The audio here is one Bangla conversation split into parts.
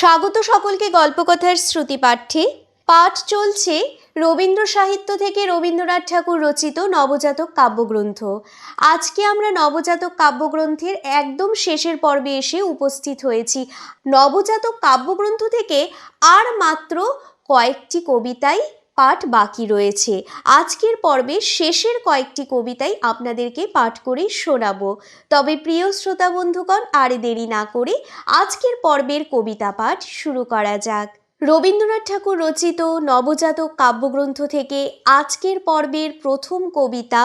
স্বাগত সকলকে গল্পকথার শ্রুতি পাঠ্যে পাঠ চলছে রবীন্দ্র সাহিত্য থেকে রবীন্দ্রনাথ ঠাকুর রচিত নবজাতক কাব্যগ্রন্থ। আজকে আমরা নবজাতক কাব্যগ্রন্থের একদম শেষের পর্বে এসে উপস্থিত হয়েছি। নবজাতক কাব্যগ্রন্থ থেকে আর মাত্র কয়েকটি কবিতাই পাঠ বাকি রয়েছে। আজকের পর্বে শেষের কয়েকটি কবিতাই আপনাদেরকে পাঠ করে শোনাবো। তবে প্রিয় শ্রোতা বন্ধুগণ, আর দেরি না করে আজকের পর্বের কবিতা পাঠ শুরু করা যাক। রবীন্দ্রনাথ ঠাকুর রচিত নবজাতক কাব্যগ্রন্থ থেকে আজকের পর্বের প্রথম কবিতা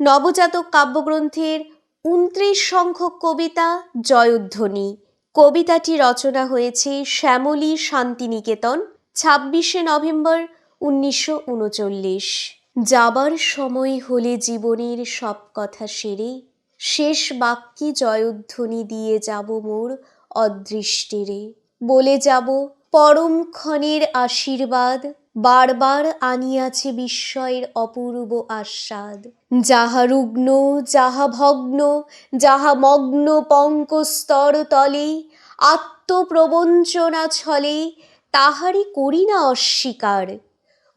নবজাতক কাব্যগ্রন্থের উনত্রিশ সংখ্যক কবিতা জয়ধ্বনি। কবিতাটি রচনা হয়েছে শ্যামলী শান্তিনিকেতন, ছাব্বিশে নভেম্বর উনিশশো উনচল্লিশ। যাবার সময় হলে জীবনের সব কথা সেরে, শেষ বাক্যে জয়ধ্বনি দিয়ে যাব মোর অদৃষ্টিরে। বলে যাব, পরম ক্ষণের আশীর্বাদ বারবার আনিয়াছে বিস্ময়ের অপূর্ব আস্বাদ। যাহা রুগ্ন, যাহা ভগ্ন, যাহা মগ্ন পঙ্কস্তর তলে, আত্মপ্রবঞ্চনা ছলে তাহারে করি না অস্বীকার।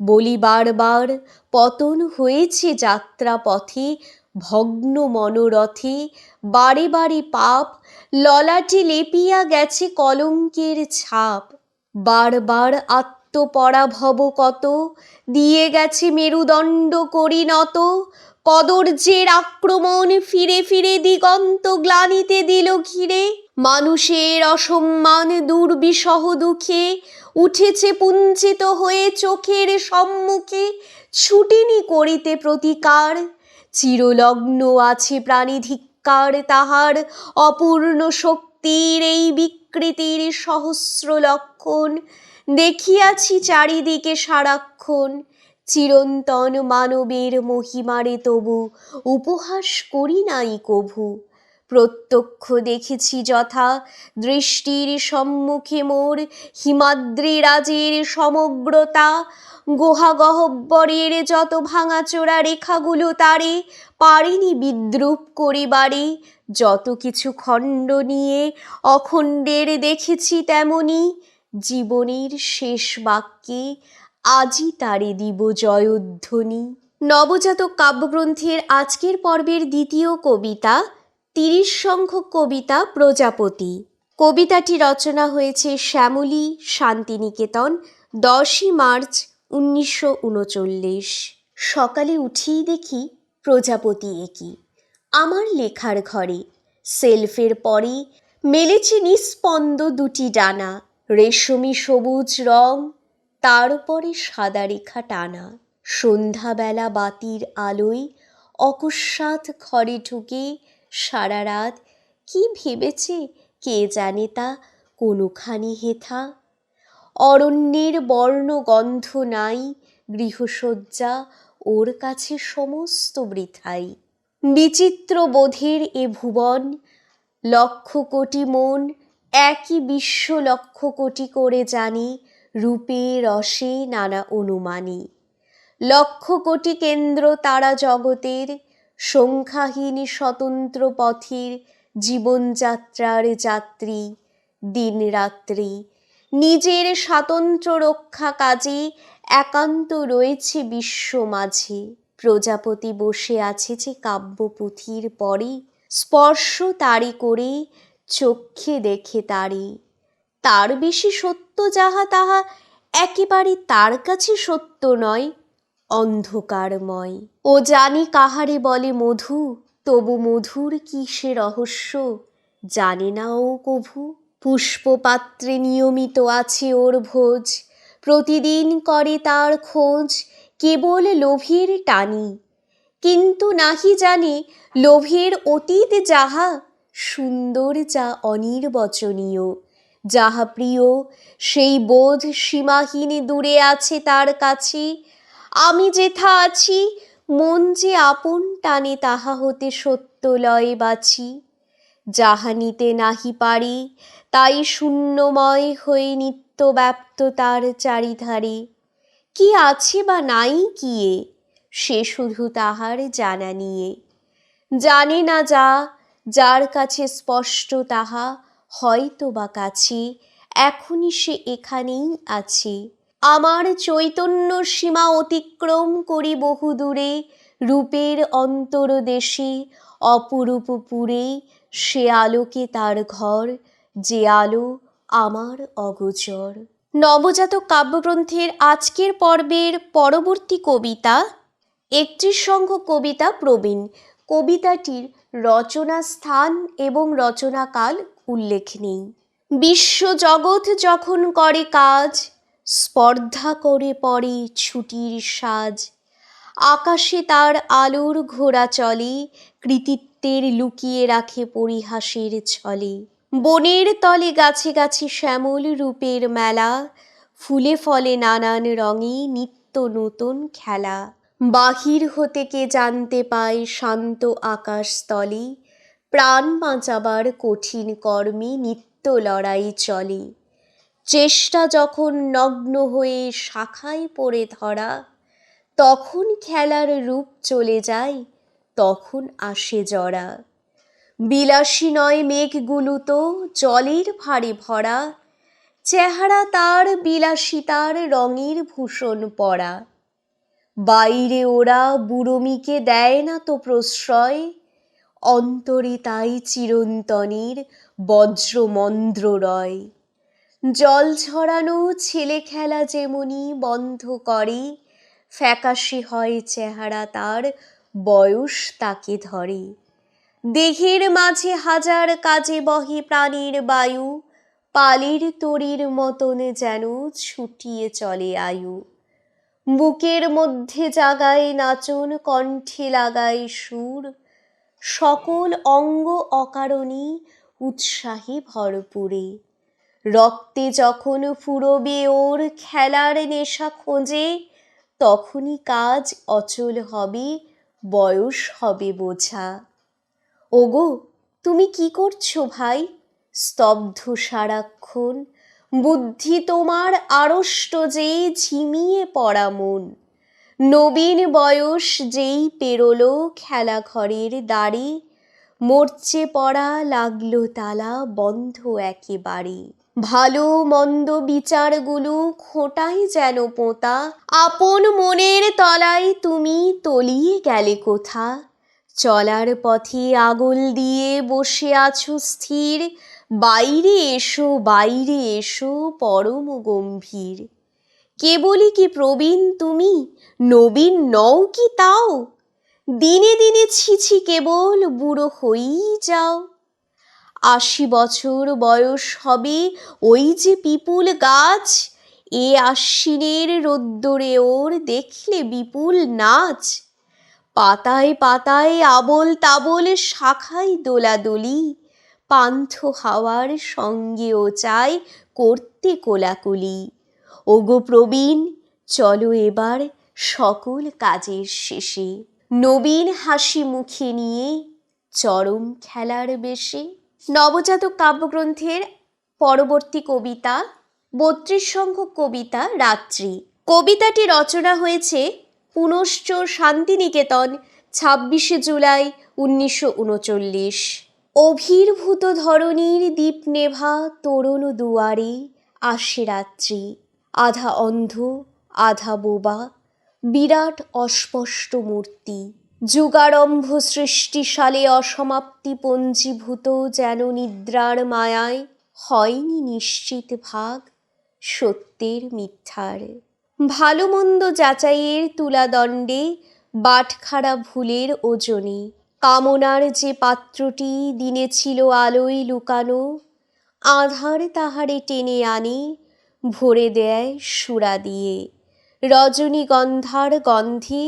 বলি বারবার, পতন হয়েছে যাত্রা পথে ভগ্ন মনোরথে, বারে বারে পাপ, ললাটে লেপিয়া গেছে কলঙ্কের ছাপ। বারবার আত্মপরাভব কত, দিয়ে গেছে মেরুদণ্ড করিনত, কদর্যের আক্রমণ ফিরে ফিরে দিগন্ত গ্লানিতে দিল ঘিরে। মানুষের অসম্মান, দুর্বিষহ দুঃখে উঠেছে পুঞ্চিত হয়ে চোখের সম্মুখে ছুটিনি করিতে প্রতিকার। চিরলগ্ন আছে প্রাণীধিক্কার তাহার অপূর্ণ শক্তির এই বিকৃতির সহস্র লক্ষণ। দেখিয়াছি চারিদিকে সারাক্ষণ, চিরন্তন মানবের মহিমারে তবু উপহাস করি নাই কভু। প্রত্যক্ষ দেখেছি যথা। দৃষ্টির সম্মুখে মোর হিমাদ্রি রাজের সমগ্রতা। গোহা গহব্বরের যত ভাঙাচোরা রেখাগুলো তারে পারেনি বিদ্রুপ করিবারে। যত কিছু খণ্ড নিয়ে অখণ্ডের দেখেছি তেমনি। জীবনের শেষ বাক্যে আজই তারে দিব জয়ধ্বনি। নবজাতক কাব্যগ্রন্থের আজকের পর্বের দ্বিতীয় কবিতা তিরিশ সংখ্যক কবিতা প্রজাপতি। কবিতাটি রচনা হয়েছে শ্যামলী শান্তিনিকেতন, দশই মার্চ উনিশশো উনচল্লিশ। সকালে উঠেই দেখি প্রজাপতি একই। আমার লেখার ঘরে সেলফের পরে মেলেছে নিস্পন্দ দুটি ডানা, রেশমি সবুজ রং, তার উপরে সাদা রেখা টানা। সন্ধ্যাবেলা বাতির আলোয় অকস্মাৎ ঘরে ঢুকে সারা রাত? কি ভেবেছে? কে জানে তা? কোনোখানি হেথা? অরণ্যের বর্ণ গন্ধ নাই, গৃহসজ্জা ওর কাছে সমস্ত বৃথাই। বিচিত্র বোধের এ ভুবন, লক্ষ কোটি মন, একই বিশ্ব লক্ষ কোটি করে জানি, রূপে রসে নানা অনুমানী লক্ষ কোটি কেন্দ্র তারা জগতের সংখ্যাহীন স্বতন্ত্র পথের জীবনযাত্রার যাত্রী, দিনরাত্রি। নিজের স্বাতন্ত্র্য রক্ষা কাজে একান্ত রয়েছে বিশ্ব মাঝে। প্রজাপতি বসে আছে যে কাব্যপুঁথির পরে, স্পর্শ তারি করে চক্ষে দেখে তারি তার বেশি সত্য যাহা, তাহা একেবারে তার কাছে সত্য নয় অন্ধকারময়। ও জানি কাহারে বলে মধু, তবু মধুর কি সে রহস্য? জানে না ও কভু, পুষ্পপাত্রে নিয়মিত আছে ওর ভোজ। প্রতিদিন করে তার খোঁজ, কেবল লোভের টানি। কিন্তু নাহি জানে লোভের অতীত যাহা, সুন্দর যা অনির্বচনীয়। যাহা প্রিয়, সেই বোধ সীমাহীন দূরে আছে তার কাছে আমি যেথা আছি, মন যে আপন টানে তাহা হতে সত্য লয়ে বাছি। যাহা নিতে নাহি পারি, তাই শূন্যময় হয়ে নিত্য ব্যাপ্ত তার চারিধারে। কি আছে বা নাই কিয়ে সে শুধু তাহার জানা নিয়ে। জানে না যা, যার কাছে স্পষ্ট তাহা হয়তো বা কাছে, এখনই সে এখানেই আছে। আমার চৈতন্য সীমা অতিক্রম করি বহুদূরে রূপের অন্তরদেশে, অপরূপ পুরে, সে আলোকে তার ঘর, যে আলো আমার অগোচর। নবজাতক কাব্যগ্রন্থের আজকের পর্বের পরবর্তী কবিতা, একত্রিশ সংখ্যক কবিতা প্রবীণ। কবিতাটির রচনা স্থান এবং রচনাকাল উল্লেখ নেই। বিশ্বজগৎ যখন করে কাজ স্পর্ধা করে পড়ে ছুটির সাজ। আকাশে তার আলোর ঘোড়া চলে, কৃতিত্বের লুকিয়ে রাখে পরিহাসের ছলে। বনের তলে গাছে গাছে শ্যামল রূপের মেলা, ফুলে ফলে নানান রঙে নিত্য নতুন খেলা। বাহির হতে কে জানতে পায় শান্ত আকাশতলে প্রাণ বাঁচাবার কঠিন কর্মে নিত্য লড়াই চলে। চেষ্টা যখন নগ্ন হয়ে শাখায় পড়ে ধরা, তখন খেলার রূপ চলে যায়, তখন আসে জরা। বিলাসী নয় মেঘগুলো তো জলের ভারে ভরা, চেহারা তার বিলাসিতার রঙের ভূষণ পরা। বাইরে ওরা বুড়মিকে দেয় না তো প্রশ্রয়, অন্তরে তাই চিরন্তনের বজ্রমন্দ্র রয়। জল ঝরানো ছেলে খেলা যেমনি বন্ধ করে, ফ্যাকাশে হয় চেহারা তার, বয়স তাকে ধরে। দেহের মাঝে হাজার কাজে বহে প্রাণীর বায়ু, পালির তরির মতন যেন ছুটিয়ে চলে আয়ু। বুকের মধ্যে জাগায় নাচন কণ্ঠে লাগায় সুর, সকল অঙ্গ অকারণী উৎসাহে ভরপুরে। রক্তে যখন ফুরবে ওর খেলার নেশা খোঁজে, তখনই কাজ অচল হবে, বয়স হবে বোঝা। ওগো, তুমি কি করছ ভাই? স্তব্ধ সারাক্ষণ, বুদ্ধি তোমার আড়ষ্ট যে ঝিমিয়ে পড়া মন। নবীন বয়স যেই পেরোলো খেলা ঘরের দ্বারে, মরচে পড়া লাগল তালা বন্ধ একেবারে। ভালো মন্দ বিচারগুলো খোঁটাই যেন পোঁতা। আপন মনের তলায় তুমি তলিয়ে গেলে কোথা? চলার পথে আগল দিয়ে বসে আছো স্থির। বাইরে এসো বাইরে এসো, পরম গম্ভীর। কেবলই কি প্রবীণ তুমি? নবীন নও কি তাও? দিনে দিনে ছিছি কেবল বুড়ো হয়েই যাও। আশি বছর বয়স হবে। ওই যে পিপুল গাছ, এ আশ্বিনের রোদ্দুরে ওর দেখলে বিপুল নাচ। পাতায় পাতায় আবল তাবল শাখায় দোলাদলি, পান্থ হাওয়ার সঙ্গে ও চাই করতে কোলাকুলি। ওগো প্রবীণ, চলো এবার সকল কাজের শেষে। নবীন হাসি মুখে নিয়ে চরম খেলার বেশে নবজাতক কাব্যগ্রন্থের পরবর্তী কবিতা, বত্রিশ সংখ্যক কবিতা, রাত্রি। কবিতাটি রচনা হয়েছে পুনশ্চ শান্তিনিকেতন, ছাব্বিশে জুলাই উনিশশো উনচল্লিশ। অভির্ভূত ধরণীর দ্বীপ নেভা তরুণ দুয়ারে আসে রাত্রি। আধা অন্ধ, আধা বোবা, বিরাট অস্পষ্ট মূর্তি। যুগারম্ভ সৃষ্টিশালে অসমাপ্তি পঞ্জীভূত যেন নিদ্রার মায়ায় হয়নি নিশ্চিত ভাগ সত্যের মিথ্যার। ভালো মন্দ যাচাইয়ের তুলাদণ্ডে বাটখারা ভুলের ওজনে, কামনার যে পাত্রটি দিনে ছিল আলোয় লুকানো, আধার তাহারে টেনে আনে, ভরে দেয় সুরা দিয়ে। রজনীগন্ধার গন্ধে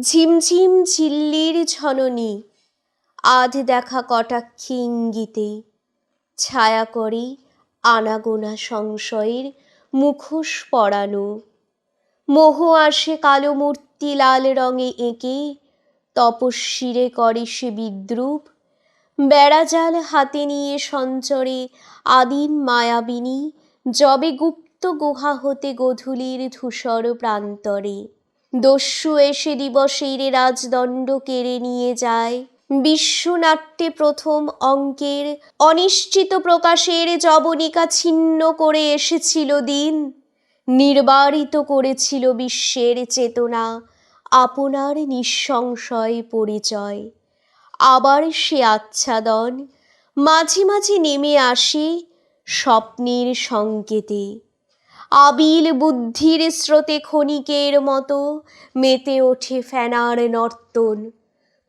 ঝিমঝিম ঝিল্লির ঝননি। আধ দেখা কটাক্ষে ইঙ্গিতে ছায়া করে আনাগোনা সংশয়ের মুখোশ পরানো। মোহ আসে কালো মূর্তি লাল রঙে এঁকে, তপস্বীরে করে সে বিদ্রুপ। বেড়াজাল হাতে নিয়ে সঞ্চরে আদিম মায়াবিনী, যবে গুপ্ত গুহা হতে গধূলির ধূসর প্রান্তরে। দস্যু এসে দিবসের রাজদণ্ড কেড়ে নিয়ে যায়। বিশ্বনাট্যে প্রথম অঙ্কের অনিশ্চিত প্রকাশের জবনিকা ছিন্ন করে এসেছিল দিন। নির্বারিত করেছিল বিশ্বের চেতনা, আপনার নিঃসংশয় পরিচয়। আবার সে আচ্ছাদন মাঝে মাঝে নেমে আসে স্বপ্নের সংকেতে। আবিল বুদ্ধির স্রোতে ক্ষণিকের মতো মেতে ওঠে ফেনার নর্তন।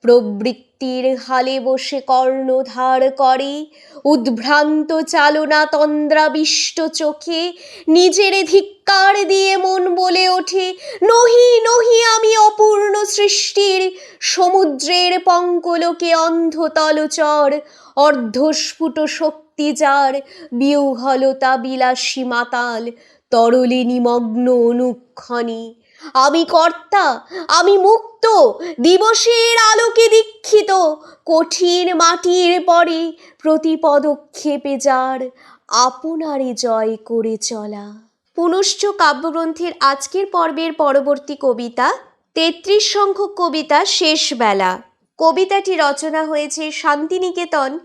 প্রবৃত্তির হালে বসে কর্ণধার করে, উদ্ভ্রান্ত চালনা তন্দ্রাবিষ্ট চোখে, নিজের ধিক্কার দিয়ে মন বলে ওঠে, নহি নহি, আমি অপূর্ণ সৃষ্টির সমুদ্রের পঙ্কলোকে অন্ধ তলচর অর্ধস্ফুট শক্তি যার বিউহলতা বিলাসী মাতাল তরলে নিমগ্ন অনুক্ষণে, আমি কর্তা, আমি মুক্ত, দিবসের আলোকে দীক্ষিত, কঠিন মাটির পরে প্রতি পদক্ষেপে যার আপনারে জয় করে চলা। পুনশ্চ কাব্যগ্রন্থের আজকের পর্বের পরবর্তী কবিতা, তেত্রিশ সংখ্যক কবিতা শেষ বেলা। কবিতাটি রচনা হয়েছে শান্তিনিকেতন,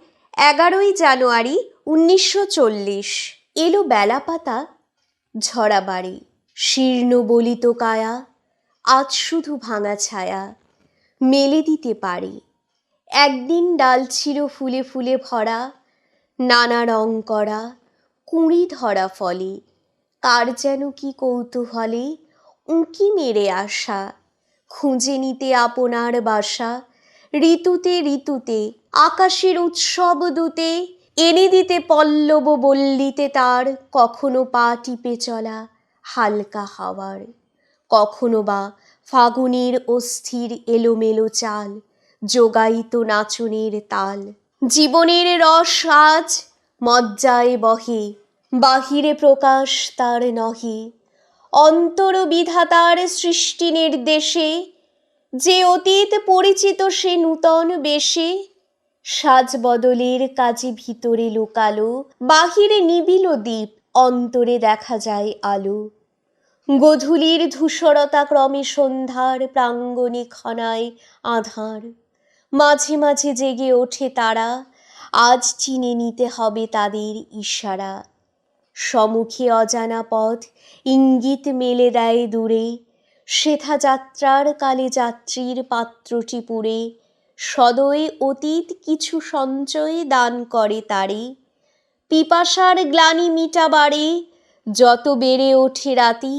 এগারোই জানুয়ারি উনিশশো চল্লিশ। এলো বেলাপাতা ঝরা বাড়ি। শীর্ণ বলিত কায়া, আজ শুধু ভাঙা ছায়া। মেলে দিতে পারি। একদিন ডাল ছিল ফুলে ফুলে ভরা, নানা রং করা, কুঁড়ি ধরা ফলে। কার যেন কি কৌতূহলে উঁকি মেরে আসা। খুঁজে নিতে আপনার বাসা, ঋতুতে ঋতুতে, আকাশের উৎসব দূতে এনে দিতে পল্লব বল্লিতে তার কখনো পা টিপে চলা হালকা হাওয়ার। কখনো বা ফাগুনের অস্থির এলোমেলো চাল যোগাইত নাচনের তাল। জীবনের রস আজ মজ্জায় বহে, বাহিরে প্রকাশ তার নহে। অন্তর বিধাতার সৃষ্টি নির্দেশে, যে অতীত পরিচিত সে নূতন বেশে। সাজ বদলের কাজে ভিতরে লোকালো, বাহিরে নিবিল দ্বীপ, অন্তরে দেখা যায় আলো। গধূলির ধূসরতা ক্রমে সন্ধ্যার প্রাঙ্গণে খনায় আধার। মাঝে মাঝে জেগে ওঠে তারা, আজ চিনে নিতে হবে তাদের ইশারা। সম্মুখে অজানা পথ, ইঙ্গিত মেলে দেয় দূরে। সেথা যাত্রার কালে যাত্রীর পাত্রটি পুরে সদয় অতীত কিছু সঞ্চয় দান করে তারে। পিপাসার গ্লানি মিটাবারে, যত বেড়ে ওঠে রাতি,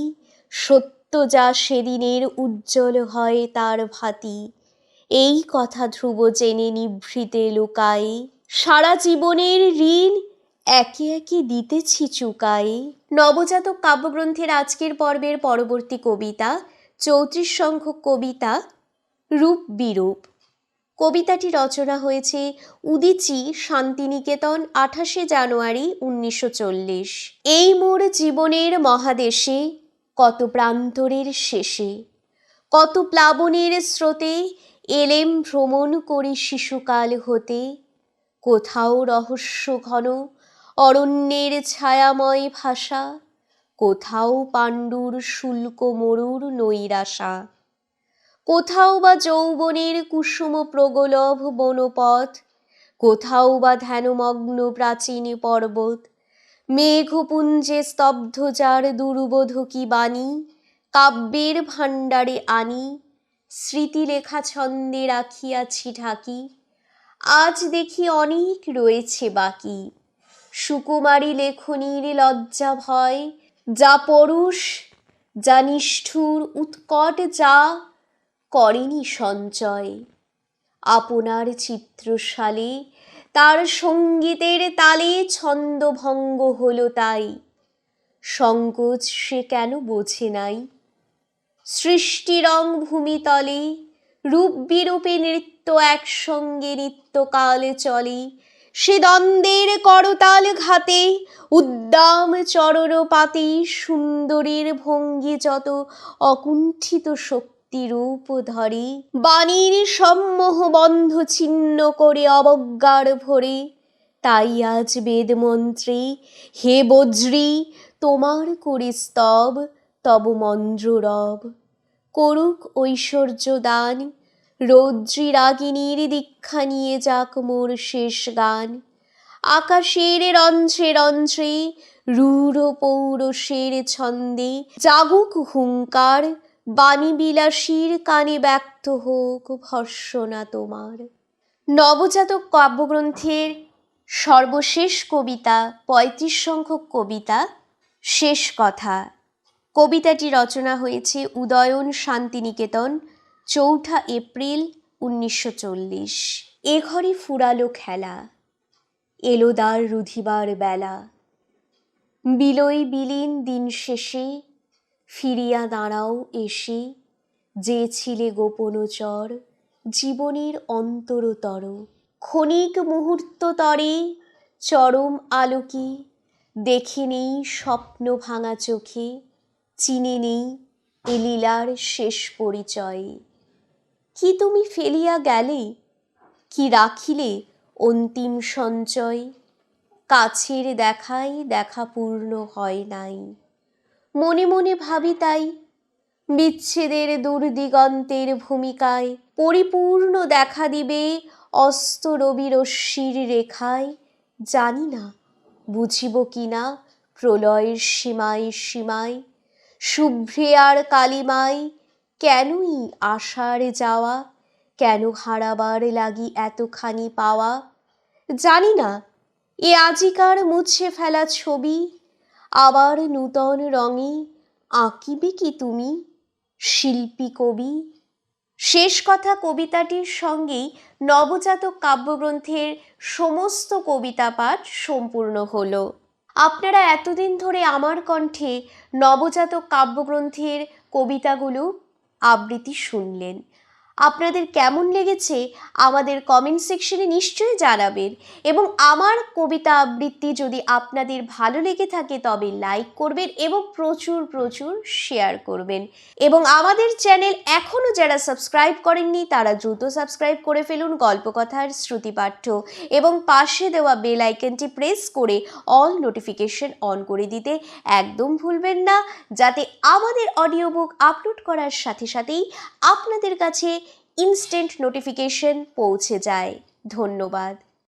সত্য যা সেদিনের উজ্জ্বল হয় তার ভাতি। এই কথা ধ্রুব জেনে নিভৃতে লুকায়, সারা জীবনের ঋণ একে একে দিতেছি চুকায়ে। নবজাতক কাব্যগ্রন্থের আজকের পর্বের পরবর্তী কবিতা, চৌত্রিশ সংখ্যক কবিতা, রূপ বিরূপ। কবিতাটি রচনা হয়েছে উদিচি শান্তিনিকেতন আঠাশে জানুয়ারি উনিশশো চল্লিশ। এই মোর জীবনের মহাদেশে, কত প্রান্তরের শেষে, কত প্লাবনের স্রোতে এলেম ভ্রমণ করি শিশুকাল হতে, কোথাও রহস্য ঘন অরণ্যের ছায়াময় ভাষা, কোথাও পাণ্ডুর শুল্ক মরুর নৈরাশা। কোথাও বা যৌবনের কুসুম প্রগলভ বনপথ, কোথাও বা ধ্যানমগ্ন প্রাচীন পর্বত, মেঘপুঞ্জে স্তব্ধ যার দুর্বোধ কি বাণী, কাব্যের ভাণ্ডারে আনি স্মৃতি লেখা ছন্দে রাখিয়াছি ঢাকি, আজ দেখি অনেক রয়েছে বাকি। সুকুমারী লেখনীর লজ্জা ভয়, যা পরুষ যা নিষ্ঠুর উৎকট যা করেনি সঞ্চয়। আপনার চিত্রশালে তার সঙ্গীতের তালে ছন্দভঙ্গ হলো তাই। সংকোচ সে কেন বোঝে নাই? সৃষ্টি রং ভূমিতলে রূপ বিরূপে নৃত্য একসঙ্গে নিত্যকালে চলে। সে দ্বন্দ্বের করতাল ঘাতে উদ্দাম চরণপাতে সুন্দরীর ভঙ্গি যত অকুণ্ঠিত শক্তিরূপ ধরে, বাণীর সম্মোহ বন্ধ ছিন্ন করে অবজ্ঞার ভরে। তাই আজ বেদমন্ত্রে, হে বজ্রী, তোমার করি স্তব, তব মন্দ্র রব। করুক ঐশ্বর্য দান, রৌদ্রী রাগিনীর দীক্ষা নিয়ে যাক মোর শেষ গান। আকাশের রন্ধ্রে রন্ধ্রে, রূঢ় পৌরসের ছন্দে, জাগুক হুঙ্কার বাণী বিলাসীর কানে ব্যক্ত হোক ভর্সনা তোমার। নবজাতক কাব্যগ্রন্থের সর্বশেষ কবিতা, পঁয়ত্রিশ সংখ্যক কবিতা, শেষ কথা। কবিতাটি রচনা হয়েছে উদয়ন শান্তিনিকেতন, চৌঠা এপ্রিল উনিশশো চল্লিশ। এ ঘরে ফুরালো খেলা এলোদার রুধিবার বেলা। বিলই বিলীন দিন শেষে ফিরিয়া দাঁড়াও এসে, যে ছিলে গোপনচর জীবনের অন্তরতর। ক্ষণিক মুহূর্ত তরে, চরম আলোকে, দেখে নেই স্বপ্ন ভাঙা চোখে, চিনে নেই এ লীলার শেষ পরিচয়। কি তুমি ফেলিয়া গেলে? কি রাখিলে অন্তিম সঞ্চয়? কাছের দেখাই দেখা পূর্ণ হয় নাই। মনে মনে ভাবি তাই। বিচ্ছেদের দুর্দিগন্তের ভূমিকায় পরিপূর্ণ দেখা দিবে অস্ত রবি রশ্মির রেখায়। জানি না, বুঝিব কি না প্রলয়ের সীমায় সীমায়। শুভ্রে আর কালিমায় কেনই আশার যাওয়া? কেন হারাবার লাগি এতখানি পাওয়া? জানি না, এ আজিকার মুছে ফেলা ছবি আবার নূতন রঙে আঁকিবে কি তুমি? শিল্পী, কবি। শেষ কথা কবিতাটির সঙ্গেই নবজাতক কাব্যগ্রন্থের সমস্ত কবিতা পাঠ সম্পূর্ণ হলো। আপনারা এতদিন ধরে আমার কণ্ঠে নবজাতক কাব্যগ্রন্থের কবিতাগুলো আবৃত্তি শুনলেন। আপনাদের কেমন লেগেছে আমাদের কমেন্ট সেকশনে নিশ্চয়ই জানাবেন। এবং আমার কবিতা আবৃত্তি যদি আপনাদের ভালো লেগে থাকে তবে লাইক করবেন এবং প্রচুর প্রচুর শেয়ার করবেন। এবং আমাদের চ্যানেল এখনও যারা সাবস্ক্রাইব করেননি, তারা দ্রুত সাবস্ক্রাইব করে ফেলুন গল্পকথার শ্রুতিপাঠ্য। এবং পাশে দেওয়া বেল আইকনটি প্রেস করে অল নোটিফিকেশন অন করে দিতে একদম ভুলবেন না। যাতে আমাদের অডিও বুক আপলোড করার সাথে সাথেই আপনাদের কাছে ইনস্ট্যান্ট নোটিফিকেশন পৌঁছে যায়। ধন্যবাদ।